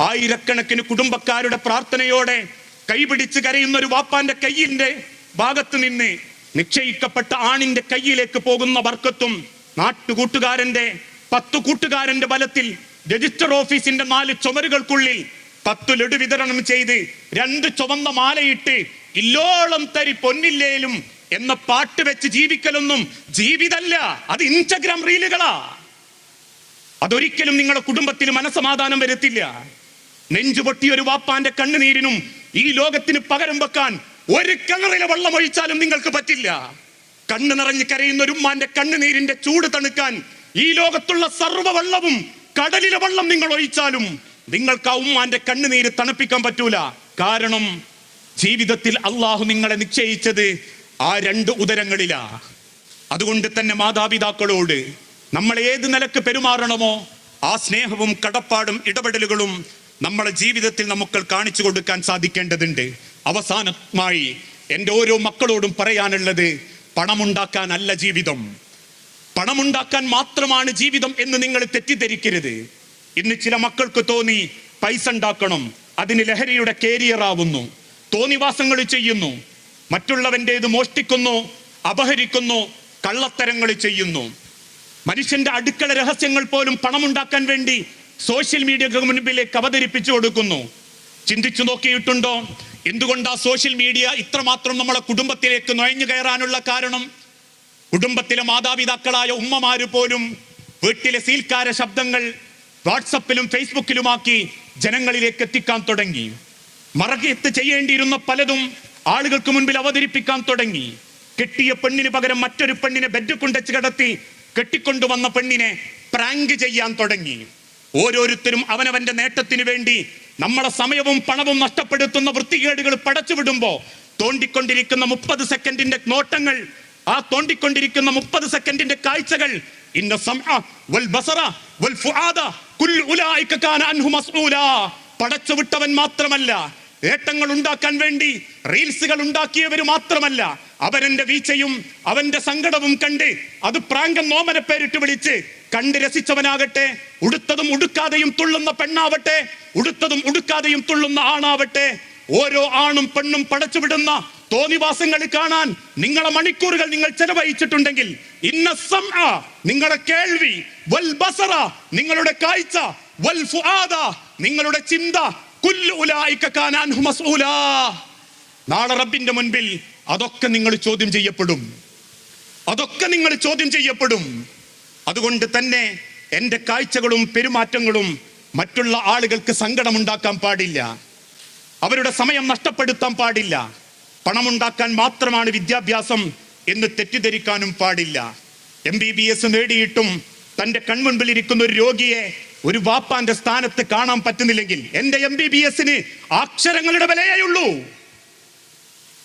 ആയിരക്കണക്കിന് കുടുംബക്കാരുടെ പ്രാർത്ഥനയോടെ കൈപിടിച്ച് കരയുന്ന ഒരു വാപ്പാന്റെ കയ്യിന്റെ ഭാഗത്ത് നിന്ന് നിശ്ചയിക്കപ്പെട്ട ആണിന്റെ കയ്യിലേക്ക് പോകുന്ന വർക്കത്തും നാട്ടുകൂട്ടുകാരന്റെ പത്തു കൂട്ടുകാരന്റെ ബലത്തിൽ രജിസ്റ്റർ ഓഫീസിന്റെ നാല് ചുമരുകൾക്കുള്ളിൽ പത്തു ലഡു വിതരണം ചെയ്ത് രണ്ട് ചുവന്ന മാലയിട്ട് ഇല്ലോളം തരി പൊന്നില്ലേലും എന്ന പാട്ട് വെച്ച് ജീവിക്കലൊന്നും ജീവിതല്ല. അത് ഇൻസ്റ്റഗ്രാം റീലുകളാ അതൊരിക്കലും നിങ്ങളുടെ കുടുംബത്തിൽ മനസമാധാനം വരുത്തില്ല. നെഞ്ചു പൊട്ടിയ ഒരു വാപ്പാന്റെ കണ്ണുനീരിനും ഈ ലോകത്തിന് പകരം വെക്കാൻ ഒരു കിണറിലെ വെള്ളം ഒഴിച്ചാലും നിങ്ങൾക്ക് പറ്റില്ല. കണ്ണു നിറഞ്ഞ് കരയുന്ന ഒരു ഉമ്മാന്റെ കണ്ണുനീരിന്റെ ചൂട് തണുക്കാൻ ഈ ലോകത്തുള്ള സർവ വെള്ളവും കടലിലെ വെള്ളം നിങ്ങൾ ഒഴിച്ചാലും നിങ്ങൾക്ക് ആ ഉമ്മാന്റെ കണ്ണുനീര് തണുപ്പിക്കാൻ പറ്റൂല. കാരണം ജീവിതത്തിൽ അള്ളാഹു നിങ്ങളെ നിശ്ചയിച്ചത് ആ രണ്ട് ഉദരങ്ങളിലാ. അതുകൊണ്ട് തന്നെ മാതാപിതാക്കളോട് നമ്മൾ ഏത് നിലയ്ക്ക് പെരുമാറണമോ ആ സ്നേഹവും കടപ്പാടും ഇടപെടലുകളും നമ്മളെ ജീവിതത്തിൽ നമുക്ക് കാണിച്ചു കൊടുക്കാൻ സാധിക്കേണ്ടതുണ്ട്. അവസാനമായി എന്റെ ഓരോ മക്കളോടും പറയാനുള്ളത് പണമുണ്ടാക്കാനല്ല ജീവിതം. പണമുണ്ടാക്കാൻ മാത്രമാണ് ജീവിതം എന്ന് നിങ്ങൾ തെറ്റിദ്ധരിക്കരുത്. ഇന്ന് ചില മക്കൾക്ക് തോന്നി പൈസ ഉണ്ടാക്കണം അതിന് ലഹരിയുടെ കേരിയർ ആവുന്നു തോന്നിവാസങ്ങൾ ചെയ്യുന്നു മറ്റുള്ളവന്റെത് മോഷ്ടിക്കുന്നു അപഹരിക്കുന്നു കള്ളത്തരങ്ങൾ ചെയ്യുന്നു. മനുഷ്യന്റെ അടുക്കള രഹസ്യങ്ങൾ പോലും പണമുണ്ടാക്കാൻ വേണ്ടി സോഷ്യൽ മീഡിയക്ക് മുൻപിലേക്ക് അവതരിപ്പിച്ചു കൊടുക്കുന്നു. ചിന്തിച്ചു നോക്കിയിട്ടുണ്ടോ? എന്തുകൊണ്ടാ സോഷ്യൽ മീഡിയ ഇത്രമാത്രം നമ്മളെ കുടുംബത്തിലേക്ക് നുഴഞ്ഞു കയറാനുള്ള കാരണം? കുടുംബത്തിലെ മാതാപിതാക്കളായ ഉമ്മമാര് പോലും വീട്ടിലെ സീൽക്കാര ശബ്ദങ്ങൾ വാട്സപ്പിലും ഫേസ്ബുക്കിലുമാക്കി ജനങ്ങളിലേക്ക് എത്തിക്കാൻ തുടങ്ങി. മറകെത്ത് ചെയ്യേണ്ടിയിരുന്ന പലതും ആളുകൾക്ക് മുൻപിൽ അവതരിപ്പിക്കാൻ തുടങ്ങി. കെട്ടിയ പെണ്ണിന് പകരം മറ്റൊരു പെണ്ണിനെ ബെഡ് കൊണ്ടുവച്ച് കിടത്തി കെട്ടിക്കൊണ്ടുവന്ന പെണ്ണിനെ പ്രാങ്ക് ചെയ്യാൻ തുടങ്ങി. ഓരോരുത്തരും അവനവന്റെ നേട്ടത്തിന് വേണ്ടി നമ്മുടെ സമയവും പണവും നഷ്ടപ്പെടുത്തുന്ന വൃത്തികേടുകൾ പടച്ചുവിടുമ്പോ തോണ്ടിക്കൊണ്ടിരിക്കുന്ന മുപ്പത് സെക്കൻഡിന്റെ നോട്ടങ്ങൾ ആ തോണ്ടിക്കൊണ്ടിരിക്കുന്ന മുപ്പത് സെക്കൻഡിന്റെ കാഴ്ചകൾ ഇന്ന വൽ ബസറ വൽ അൻഹു മസ്ഊലാ. പടച്ചുവിട്ടവൻ മാത്രമല്ല ഏട്ടങ്ങൾ ഉണ്ടാക്കാൻ വേണ്ടി റീൽസുകൾ ഉണ്ടാക്കിയവർ മാത്രമല്ല അവരന്റെ വീഴ്ചയും അവന്റെ സങ്കടവും കണ്ട് അത് പ്രാങ്കം നോമന പേരിട്ട് വിളിച്ച് കണ്ട് രസിച്ചവനാകട്ടെ ഉടുത്തതും ഉടുക്കാതെയും തുള്ളുന്ന പെണ്ണാവട്ടെ ഉടുത്തതും ഉടുക്കാതെയും തുള്ളുന്ന ആണാവട്ടെ ഓരോ ആണും പെണ്ണും പടച്ചുവിടുന്ന തോന്നിവാസങ്ങൾ കാണാൻ നിങ്ങളെ മണിക്കൂറുകൾ നിങ്ങൾ ചെലവഴിച്ചിട്ടുണ്ടെങ്കിൽ ഇന്ന സംഅ നിങ്ങളുടെ കേൾവി വൽ ബസറ നിങ്ങളുടെ കാഴ്ച വൽ ഫുആദ നിങ്ങളുടെ ചിന്ത കുല്ലു നാളെ റബ്ബിന്റെ മുൻപിൽ അതൊക്കെ നിങ്ങൾ ചോദ്യം ചെയ്യപ്പെടും. അതൊക്കെ നിങ്ങൾ ചോദ്യം ചെയ്യപ്പെടും. അതുകൊണ്ട് തന്നെ എന്റെ കാഴ്ചകളും പെരുമാറ്റങ്ങളും മറ്റുള്ള ആളുകൾക്ക് സങ്കടമുണ്ടാക്കാൻ പാടില്ല. അവരുടെ സമയം നഷ്ടപ്പെടുത്താൻ പാടില്ല. പണമുണ്ടാക്കാൻ മാത്രമാണ് വിദ്യാഭ്യാസം എന്ന് തെറ്റിദ്ധരിക്കാനും പാടില്ല. എം ബി ബി എസ് നേടിയിട്ടും തന്റെ കൺമുൻപിൽ ഇരിക്കുന്ന ഒരു രോഗിയെ ഒരു വാപ്പാന്റെ സ്ഥാനത്ത് കാണാൻ പറ്റുന്നില്ലെങ്കിൽ എന്റെ എം ബി ബി എസിന് അക്ഷരങ്ങളുടെ വിലയേ ഉള്ളൂ.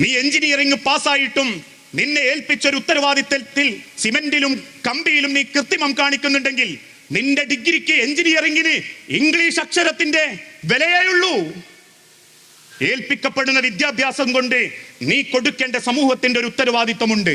നീ എഞ്ചിനീയറിംഗ് പാസ്സായിട്ടും നിന്നെ ഏൽപ്പിച്ച ഒരു ഉത്തരവാദിത്തത്തിൽ സിമെന്റിലും കമ്പിയിലും നീ കൃത്രിമം കാണിക്കുന്നുണ്ടെങ്കിൽ നിന്റെ ഡിഗ്രിക്ക് എഞ്ചിനീയറിംഗിന് ഇംഗ്ലീഷ് അക്ഷരത്തിന്റെ വിലയേ ഉള്ളൂ. ഏൽപ്പിക്കപ്പെടുന്ന വിദ്യാഭ്യാസം കൊണ്ട് നീ കൊടുക്കേണ്ട സമൂഹത്തിന്റെ ഒരു ഉത്തരവാദിത്തമുണ്ട്.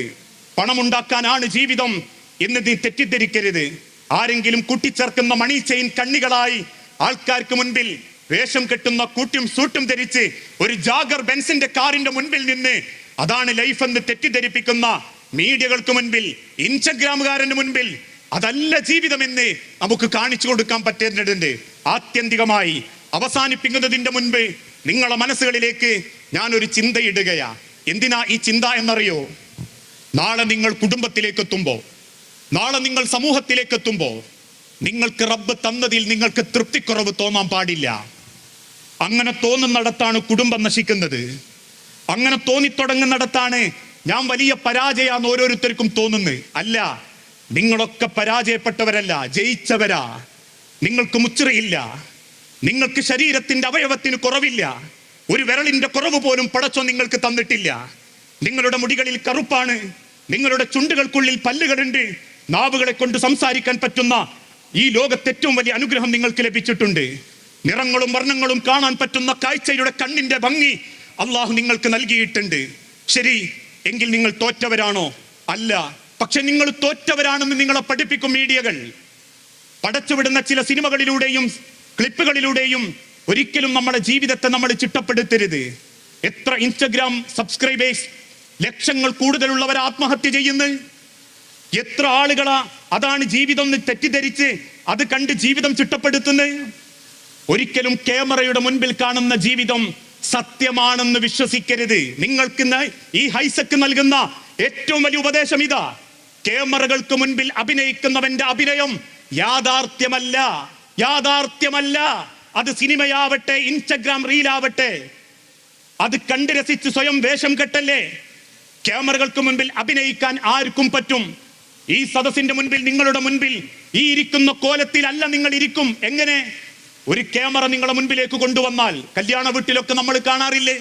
പണമുണ്ടാക്കാനാണ് ജീവിതം എന്ന് നീ തെറ്റിദ്ധരിക്കരുത്. ആരെങ്കിലും കൂട്ടിച്ചേർക്കുന്ന മണി ചെയിൻ കണ്ണികളായി ആൾക്കാർക്ക് മുൻപിൽ വേഷം കെട്ടുന്ന കൂട്ടും സൂട്ടും ധരിച്ച് ഒരു ജാഗർ ബെൻസിന്റെ കാറിന്റെ മുൻപിൽ നിന്ന് അതാണ് ലൈഫ് എന്ന് തെറ്റിദ്ധരിപ്പിക്കുന്ന മീഡിയകൾക്ക് മുൻപിൽ ഇൻസ്റ്റഗ്രാമുകാരന്റെ മുൻപിൽ. അതല്ല ജീവിതമെന്ന് നമുക്ക് കാണിച്ചു കൊടുക്കാൻ പറ്റേണ്ടതുണ്ട്. ആത്യന്തികമായി അവസാനിപ്പിക്കുന്നതിന്റെ മുൻപ് നിങ്ങളുടെ മനസ്സുകളിലേക്ക് ഞാൻ ഒരു ചിന്തയിടുകയാ. എന്തിനാ ഈ ചിന്ത എന്നറിയോ? നാളെ നിങ്ങൾ കുടുംബത്തിലേക്ക് എത്തുമ്പോൾ നാളെ നിങ്ങൾ സമൂഹത്തിലേക്ക് എത്തുമ്പോൾ നിങ്ങൾക്ക് റബ്ബ് തന്നതിൽ നിങ്ങൾക്ക് തൃപ്തിക്കുറവ് തോന്നാൻ പാടില്ല. അങ്ങനെ തോന്നുന്നിടത്താണ് കുടുംബം നശിക്കുന്നത്. അങ്ങനെ തോന്നിത്തുടങ്ങുന്നിടത്താണ് ഞാൻ വലിയ പരാജയാന്ന് ഓരോരുത്തർക്കും തോന്നുന്നത് അല്ല നിങ്ങളൊക്കെ പരാജയപ്പെട്ടവരല്ല ജയിച്ചവരാ. നിങ്ങൾക്ക് മുച്ചിറയില്ല. നിങ്ങൾക്ക് ശരീരത്തിന്റെ അവയവത്തിന് കുറവില്ല. ഒരു വിരളിന്റെ കുറവ് പോലും പടച്ചോ നിങ്ങൾക്ക് തന്നിട്ടില്ല. നിങ്ങളുടെ മുടികളിൽ കറുപ്പാണ്. നിങ്ങളുടെ ചുണ്ടുകൾക്കുള്ളിൽ പല്ലുകളുണ്ട്. നാവുകളെ കൊണ്ട് സംസാരിക്കാൻ പറ്റുന്ന ഈ ലോകത്തെ ഏറ്റവും വലിയ അനുഗ്രഹം നിങ്ങൾക്ക് ലഭിച്ചിട്ടുണ്ട്. നിറങ്ങളും വർണങ്ങളും കാണാൻ പറ്റുന്ന കാഴ്ചയുടെ കണ്ണിന്റെ ഭംഗി അള്ളാഹു നിങ്ങൾക്ക് നൽകിയിട്ടുണ്ട്. ശരി എങ്കിൽ നിങ്ങൾ തോറ്റവരാണോ? അല്ല. പക്ഷെ നിങ്ങൾ തോറ്റവരാണെന്ന് നിങ്ങളെ പഠിപ്പിക്കും മീഡിയകൾ. പടച്ചുവിടുന്ന ചില സിനിമകളിലൂടെയും ക്ലിപ്പുകളിലൂടെയും ഒരിക്കലും നമ്മുടെ ജീവിതത്തെ നമ്മൾ ചിട്ടപ്പെടുത്തരുത്. എത്ര ഇൻസ്റ്റഗ്രാം സബ്സ്ക്രൈബേഴ്സ് ലക്ഷങ്ങൾ കൂടുതലുള്ളവർ ആത്മഹത്യ ചെയ്യുന്നു? എത്ര ആളുകളാ അതാണ് ജീവിതം എന്ന് തെറ്റിദ്ധരിച്ച് അത് കണ്ട് ജീവിതം ചിട്ടപ്പെടുത്തുന്നത്? ഒരിക്കലും ക്യാമറയുടെ മുൻപിൽ കാണുന്ന ജീവിതം സത്യമാണെന്ന് വിശ്വസിക്കരുത്. നിങ്ങൾക്ക് ഇന്ന് ഈ ഹൈസക്ക് നൽകുന്ന ഏറ്റവും വലിയ ഉപദേശം ഇതാ. ക്യാമറകൾക്ക് മുൻപിൽ അഭിനയിക്കുന്നവന്റെ അഭിനയം യാഥാർത്ഥ്യമല്ല. യാഥാർത്ഥ്യമല്ല. അത് സിനിമയാവട്ടെ ഇൻസ്റ്റഗ്രാം റീലാവട്ടെ. അത് കണ്ട് രസിച്ച് സ്വയം വേഷം കെട്ടല്ലേ? ക്യാമറകൾക്ക് മുൻപിൽ അഭിനയിക്കാൻ ആർക്കും പറ്റും. ഈ സദസ്സിന്റെ മുൻപിൽ നിങ്ങളുടെ മുൻപിൽ ഈ ഇരിക്കുന്ന കോലത്തിലല്ല നിങ്ങൾ ഇരിക്കും. എങ്ങനെ? ഒരു ക്യാമറ നിങ്ങളുടെ മുൻപിലേക്ക് കൊണ്ടുവന്നാൽ കല്യാണ വീട്ടിലൊക്കെ നമ്മൾ കാണാറില്ലേ?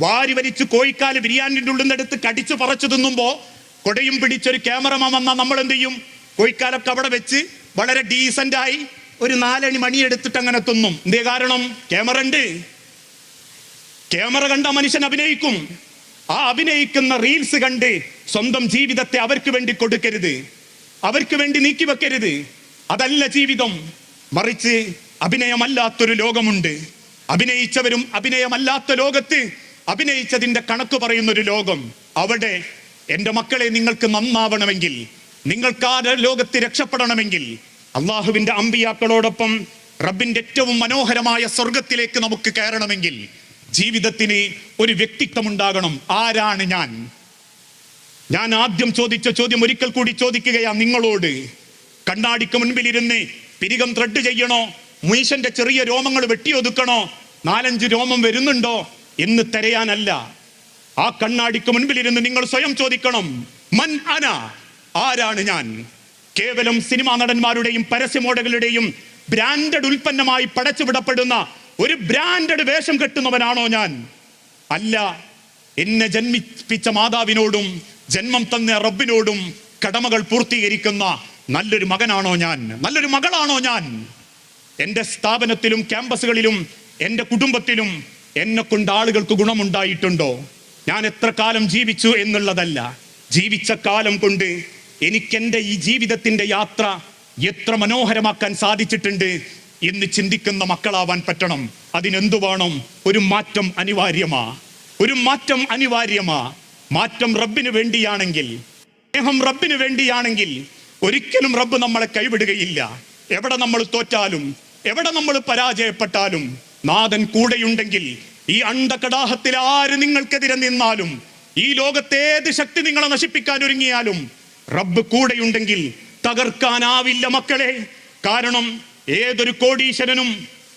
വാരി വലിച്ച് കോഴിക്കാൽ ബിരിയാണിന്റെ ഉള്ളിൽ നിന്നെടുത്ത് കടിച്ചു പറച്ചു തിന്നുമ്പോ കൊടയും പിടിച്ചൊരു ക്യാമറമാൻ വന്നാൽ നമ്മൾ എന്ത് ചെയ്യും? കോഴിക്കാലൊക്കെ അവിടെ വെച്ച് വളരെ ഡീസന്റ് ആയി ഒരു നാലണി മണി എടുത്തിട്ട് അങ്ങനെ തിന്നും. എന്തേ കാരണം? ക്യാമറ ഉണ്ട്. ക്യാമറ കണ്ട മനുഷ്യൻ അഭിനയിക്കും. ആ അഭിനയിക്കുന്ന റീൽസ് കണ്ട് സ്വന്തം ജീവിതത്തെ അവർക്ക് വേണ്ടി കൊടുക്കരുത്. അവർക്ക് വേണ്ടി നീക്കി വെക്കരുത്. അതല്ല ജീവിതം. മറിച്ച് അഭിനയമല്ലാത്തൊരു ലോകമുണ്ട്. അഭിനയിച്ചവരും അഭിനയമല്ലാത്ത ലോകത്ത് അഭിനയിച്ചതിന്റെ കണക്ക് പറയുന്ന ഒരു ലോകം. അവിടെ എന്റെ മക്കളെ നിങ്ങൾക്ക് നന്നാവണമെങ്കിൽ നിങ്ങൾക്ക് ആ ലോകത്ത് രക്ഷപ്പെടണമെങ്കിൽ അള്ളാഹുവിന്റെ അമ്പിയാക്കളോടൊപ്പം റബ്ബിന്റെ ഏറ്റവും മനോഹരമായ സ്വർഗത്തിലേക്ക് നമുക്ക് കയറണമെങ്കിൽ ജീവിതത്തിന് ഒരു വ്യക്തിത്വം ഉണ്ടാകണം ആരാണ് ഞാൻ? ഞാൻ ആദ്യം ചോദിച്ച ചോദ്യം ഒരിക്കൽ കൂടി ചോദിക്കുകയാ നിങ്ങളോട്. കണ്ണാടിക്ക് മുൻപിലിരുന്ന് പിരികം ത്രെഡ് ചെയ്യണോ? മീശന്റെ ചെറിയ രോമങ്ങൾ വെട്ടിയൊതുക്കണോ? നാലഞ്ച് രോമം വരുന്നുണ്ടോ? എന്ന് തിരയാനല്ല. ആ കണ്ണാടിക്ക് മുൻപിലിരുന്ന് നിങ്ങൾ സ്വയം ചോദിക്കണം. മൻ അന ആരാണ് ഞാൻ? കേവലം സിനിമാ നടന്മാരുടെയും പരസ്യമോടകളുടെയും ബ്രാൻഡഡ് ഉൽപ്പന്നമായി പടച്ചുവിടപ്പെടുന്ന ഒരു ബ്രാൻഡഡ് വേഷം കെട്ടുന്നവനാണോ ഞാൻ? അല്ല എന്നെ ജന്മിപ്പിച്ച മാതാവിനോടും ജന്മം തന്ന റബ്ബിനോടും കടമകൾ പൂർത്തീകരിക്കുന്ന നല്ലൊരു മകനാണോ ഞാൻ? നല്ലൊരു മകളാണോ ഞാൻ? എന്റെ സ്ഥാപനത്തിലും ക്യാമ്പസുകളിലും എന്റെ കുടുംബത്തിലും എന്നെ കൊണ്ട് ആളുകൾക്ക് ഗുണമുണ്ടായിട്ടുണ്ടോ? ഞാൻ എത്ര കാലം ജീവിച്ചു എന്നുള്ളതല്ല. ജീവിച്ച കാലം കൊണ്ട് എനിക്കെന്റെ ഈ ജീവിതത്തിന്റെ യാത്ര എത്ര മനോഹരമാക്കാൻ സാധിച്ചിട്ടുണ്ട് എന്ന് ചിന്തിക്കുന്ന മക്കളാവാൻ പറ്റണം. അതിനെന്തു വേണം? ഒരു മാറ്റം അനിവാര്യമാ. ഒരു മാറ്റം അനിവാര്യമാ. മാറ്റം റബ്ബിന് വേണ്ടിയാണെങ്കിൽ സ്നേഹം റബ്ബിന് വേണ്ടിയാണെങ്കിൽ ഒരിക്കലും റബ്ബ് നമ്മളെ കൈവിടുകയില്ല. എവിടെ നമ്മൾ തോറ്റാലും എവിടെ നമ്മൾ പരാജയപ്പെട്ടാലും നാഥൻ കൂടെയുണ്ടെങ്കിൽ ഈ അണ്ടകടാഹത്തിൽ ആര് നിങ്ങൾക്കെതിരെ നിന്നാലും ഈ ലോകത്തെ ഏത് ശക്തി നിങ്ങളെ നശിപ്പിക്കാൻ ഒരുങ്ങിയാലും റബ്ബ് കൂടെയുണ്ടെങ്കിൽ തകർക്കാനാവില്ല മക്കളെ. കാരണം ഏതൊരു കോടീശ്വരനും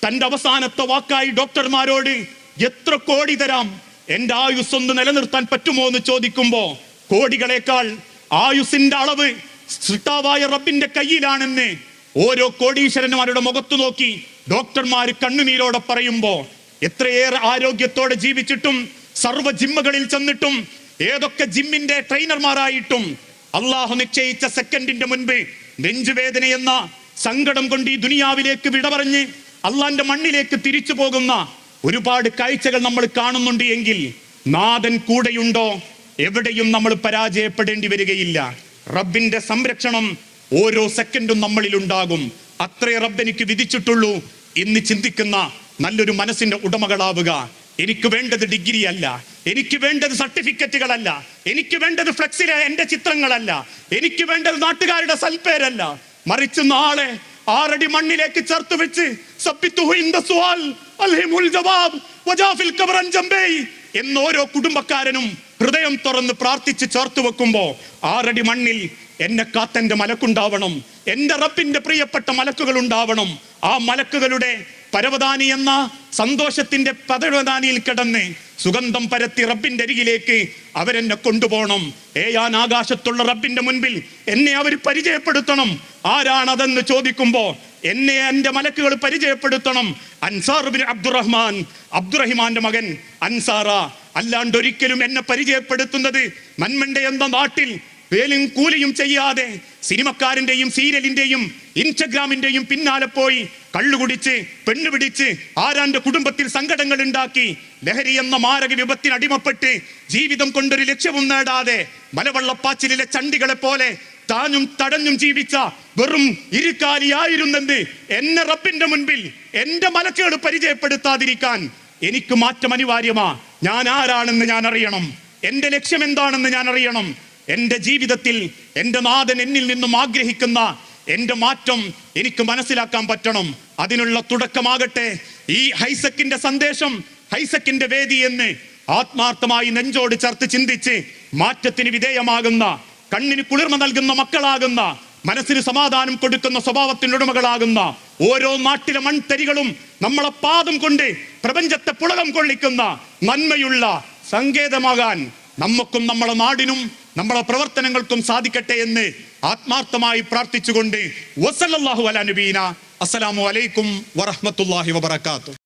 തന്റെ അവസാനത്തെ വാക്കായി ഡോക്ടർമാരോട് എത്ര കോടി തരാം എന്റെ ആയുസ് ഒന്ന് നിലനിർത്താൻ പറ്റുമോ എന്ന് ചോദിക്കുമ്പോ കോടികളെക്കാൾ ആയുസിന്റെ അളവ് സൃഷ്ടാവായ റബ്ബിന്റെ കയ്യിലാണെന്ന് ഓരോ കോടീശ്വരന്മാരുടെ മുഖത്തു നോക്കി ഡോക്ടർമാർ കണ്ണുനീരോടെ പറയുമ്പോ എത്രയേറെ ആരോഗ്യത്തോടെ ജീവിച്ചിട്ടും സർവ ജിമ്മുകളിൽ ചെന്നിട്ടും ഏതൊക്കെ ജിമ്മിന്റെ ട്രെയിനർമാരായിട്ടും അള്ളാഹു നിശ്ചയിച്ച സെക്കൻഡിന്റെ മുൻപ് നെഞ്ചുവേദന എന്ന സങ്കടം കൊണ്ട് ഈ ദുനിയാവിലേക്ക് വിട പറഞ്ഞ് അള്ളാന്റെ മണ്ണിലേക്ക് തിരിച്ചു പോകുന്ന ഒരുപാട് കാഴ്ചകൾ നമ്മൾ കാണുന്നുണ്ട് എങ്കിൽ നാഥൻ കൂടെയുണ്ടോ? എവിടെയും നമ്മൾ പരാജയപ്പെടേണ്ടി വരികയില്ല. റബ്ബിന്റെ സംരക്ഷണം ഓരോ സെക്കൻഡും നമ്മളിൽ ഉണ്ടാകും. അത്രേ റബ്ബ് എനിക്ക് വിധിച്ചിട്ടുള്ളൂ എന്ന് ചിന്തിക്കുന്ന നല്ലൊരു മനസ്സിന്റെ ഉടമകളാവുക. എനിക്ക് വേണ്ടത് ഡിഗ്രി അല്ല. എനിക്ക് വേണ്ടത് സർട്ടിഫിക്കറ്റുകളല്ല. എനിക്ക് വേണ്ടത് ഫ്ലെക്സിലെ എന്റെ ചിത്രങ്ങളല്ല. എനിക്ക് വേണ്ടത് നാട്ടുകാരുടെ സൽപ്പേരല്ല. മറിച്ച് നാളെ ആറടി മണ്ണിലേക്ക് ചേർത്ത് വെച്ച് എന്നോരോ കുടുംബക്കാരനും ഹൃദയം തുറന്ന് പ്രാർത്ഥിച്ച് ചേർത്ത് വെക്കുമ്പോ ആറടി മണ്ണിൽ എന്നെ കാത്തന്റെ മലക്കുണ്ടാവണം. എന്റെ റബ്ബിന്റെ പ്രിയപ്പെട്ട മലക്കുകൾ ഉണ്ടാവണം ആ മലക്കുകളുടെ പരവതാനി എന്ന സന്തോഷത്തിന്റെ പരവതാനിയിൽ കിടന്ന് സുഗന്ധം പരത്തി റബ്ബിന്റെ അരികിലേക്ക് അവരെന്നെ കൊണ്ടുപോകണം. ഏയാൻ ആകാശത്തുള്ള റബ്ബിന്റെ മുൻപിൽ എന്നെ അവർ പരിചയപ്പെടുത്തണം. ആരാണതെന്ന് ചോദിക്കുമ്പോ എന്നെ എന്റെ മലക്കുകൾ പരിചയപ്പെടുത്തണം. അൻസാർ ബിൻ അബ്ദുറഹ്മാൻ. അബ്ദുറഹിമാന്റെ മകൻ അൻസാറ. അല്ലാണ്ട് ഒരിക്കലും എന്നെ പരിചയപ്പെടുത്തുന്നത് നന്മന്റെ എന്ന നാട്ടിൽ വേലും കൂലിയും ചെയ്യാതെ സിനിമക്കാരന്റെയും സീരിയലിന്റെയും ഇൻസ്റ്റഗ്രാമിന്റെയും പിന്നാലെ പോയി കള്ളുകുടിച്ച് പെണ്ണുപിടിച്ച് ആരാന്റെ കുടുംബത്തിൽ സങ്കടങ്ങൾ ഉണ്ടാക്കി ലഹരി എന്ന മാരക വിപത്തിന് അടിമപ്പെട്ട് ജീവിതം കൊണ്ടൊരു ലക്ഷ്യവും നേടാതെ മലവെള്ളപ്പാച്ചിലെ ചണ്ടികളെ പോലെ താനും തടഞ്ഞും ജീവിച്ച വെറും ഇരുക്കാലിയായിരുന്നെന്ന് എന്നെ റബ്ബിന്റെ മുൻപിൽ എന്റെ മലക്കേട് പരിചയപ്പെടുത്താതിരിക്കാൻ എനിക്ക് മാറ്റം അനിവാര്യമാ ഞാൻ ആരാണെന്ന് ഞാൻ അറിയണം എന്റെ ലക്ഷ്യം എന്താണെന്ന് ഞാൻ അറിയണം എന്റെ ജീവിതത്തിൽ എന്റെ നാഥൻ എന്നിൽ നിന്നും ആഗ്രഹിക്കുന്ന എന്റെ മാറ്റം എനിക്ക് മനസ്സിലാക്കാൻ പറ്റണം. അതിനുള്ള തുടക്കമാകട്ടെ. ഈ ഹൈസക്കിന്റെ സന്ദേശം ഹൈസക്കിന്റെ വേദി എന്ന് ആത്മാർത്ഥമായി നെഞ്ചോട് ചേർത്ത് ചിന്തിച്ച് മാറ്റത്തിന് വിധേയമാകുന്ന കണ്ണിന് കുളിർമ നൽകുന്ന മക്കളാകുന്ന മനസ്സിന് സമാധാനം കൊടുക്കുന്ന സ്വഭാവത്തിനുടമകളാകുന്ന ഓരോ നാട്ടിലെ മൺതരികളും നമ്മളെ പാദം കൊണ്ട് പ്രപഞ്ചത്തെ പുളകം കൊള്ളിക്കുന്ന നന്മയുള്ള സങ്കേതമാകാൻ നമുക്കും നമ്മളെ നാടിനും നമ്മളെ പ്രവർത്തനങ്ങൾക്കും സാധിക്കട്ടെ എന്ന് ആത്മാർത്ഥമായി പ്രാർത്ഥിച്ചുകൊണ്ട് വസല്ലല്ലാഹു അലാ നബീന. അസ്സലാമു അലൈക്കും വറഹമത്തല്ലാഹി വബറകാതുഹു.